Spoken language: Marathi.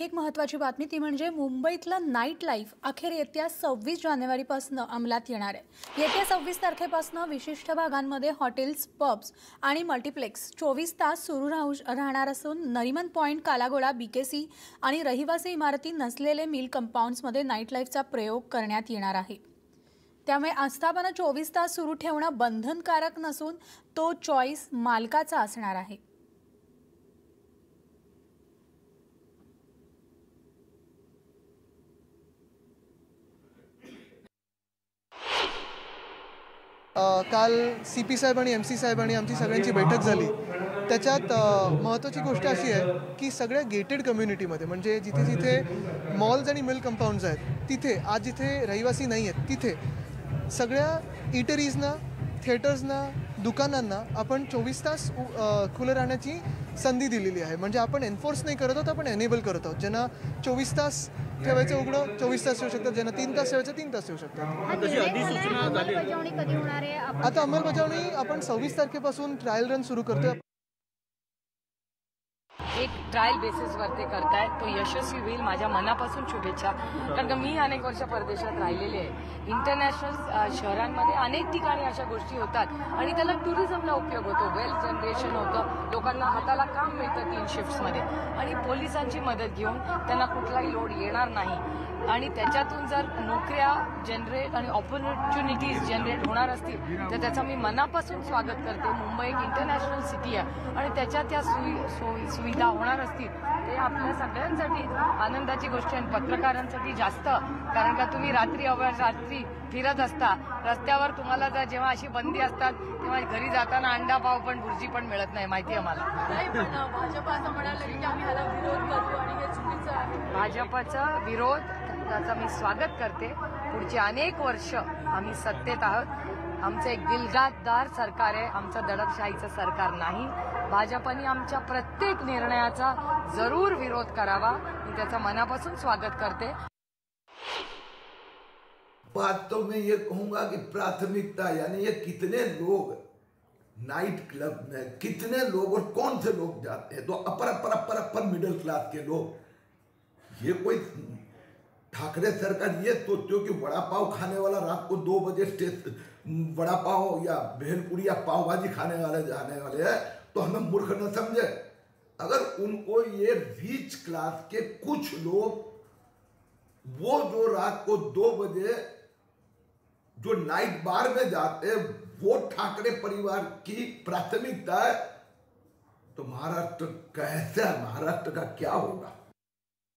एक महत्त्वाची बातमी ती म्हणजे मुंबईतलं नाईट लाईफ अखेर येत्या सव्वीस जानेवारीपासून अंमलात येणार आहे. येत्या सव्वीस तारखेपासून विशिष्ट भागांमध्ये हॉटेल्स पब्स आणि मल्टिप्लेक्स चोवीस तास सुरू राहू राहणार असून नरिमन पॉईंट कालागोडा बीकेसी आणि रहिवासी इमारती नसलेले मिल कंपाऊंड्समध्ये नाईट लाईफचा प्रयोग करण्यात येणार आहे. त्यामुळे आस्थापना चोवीस तास सुरू ठेवणं बंधनकारक नसून तो चॉईस मालकाचा असणार आहे. काल सी पी साहेब आणि एम सी साहेब आणि आमची सगळ्यांची बैठक झाली. त्याच्यात महत्त्वाची गोष्ट अशी आहे की सगळ्या गेटेड कम्युनिटीमध्ये म्हणजे जिथे जिथे मॉल्स आणि मिल कंपाऊंड्स आहेत तिथे आज जिथे रहिवासी नाही आहेत तिथे सगळ्या इटरीजना थिएटर्सना दुकानांना आपण चोवीस तास खुलं राहण्याची संधी दिलेली आहे. म्हणजे आपण एन्फोर्स नाही करत आहोत आपण एनेबल करत आहोत. ज्यांना चोवीस तास ठेवायचं उघडं चोवीस तास ठेवू शकतात ज्यांना तीन तास ठेवायचं तीन तास ठेवू शकतात. निर्णय झालाय, अंमलबजावणी कधी होणार आहे? आपण आता अंमलबजावणी आपण सव्वीस तारखेपासून ट्रायल रन सुरू करतोय. एक ट्रायल बेसिसवर ते करतायत तो यशस्वी होईल माझ्या मनापासून शुभेच्छा. कारण का मी अनेक वर्ष परदेशात राहिलेले आहे. इंटरनॅशनल शहरांमध्ये अनेक ठिकाणी अशा गोष्टी होतात आणि त्याला टुरिझमला उपयोग होतो. वेल्थ जनरेशन होतं. लोकांना हाताला काम मिळतं तीन शिफ्ट्समध्ये आणि पोलिसांची मदत घेऊन त्यांना कुठलाही लोड येणार नाही. आणि त्याच्यातून जर नोकऱ्या जनरेट आणि ऑपॉर्च्युनिटीज जनरेट होणार असतील तर त्याचं मी मनापासून स्वागत करते. मुंबई एक इंटरनॅशनल सिटी आहे. आणि त्याच्या त्या सोयी सुविधा होणार असतील ते आपल्या सगळ्यांसाठी आनंदाची गोष्ट आहे आणि पत्रकारांसाठी जास्त. कारण का तुम्ही रात्री अवघड रात्री फिरत असता. रस्त्यावर तुम्हाला जर जेव्हा अशी बंदी असतात तेव्हा घरी जाताना अंडा पाव पण भुर्जी पण मिळत नाही माहिती आहे मला. भाजप असं म्हणाले की आम्ही ह्याला विरोध करू आणि हे चुकीचं आहे. भाजपचा विरोध त्याचं मी स्वागत करते. पुढची अनेक वर्ष आम्ही सत्तेत आहोत. आमचं एक दिलगादार सरकार आहे. आमचं दडपशाहीचं सरकार नाही. भाजपने आमच्या प्रत्येक निर्णयाचा ज़रूर विरोध करावा. मी स्वागत करते. बात तो मैं ये कहूँगा कि प्राथमिकता, यानी ये कितने लोग नाइट क्लब में, कितने लोग और कौन से लोग जाते हैं? तो अपर अपर अपर अपर मिडिल क्लास के लोग, ये कोई ठाकरे सरकार ये सोचते हो कि वड़ा पाव खाने वाला रात को दो बजे स्टेशन वड़ा पाव या भेलपुरी या पाव भाजी खाने वाले, जाने वाले हैं तो हमें मूर्ख न समझे। अगर उनको ये रीच क्लास के कुछ लोग, वो जो रात को दो बजे, जो नाइट बार में जाते वो ठाकरे परिवार की प्राथमिकता है तो महाराष्ट्र कैसा, महाराष्ट्र का क्या होगा?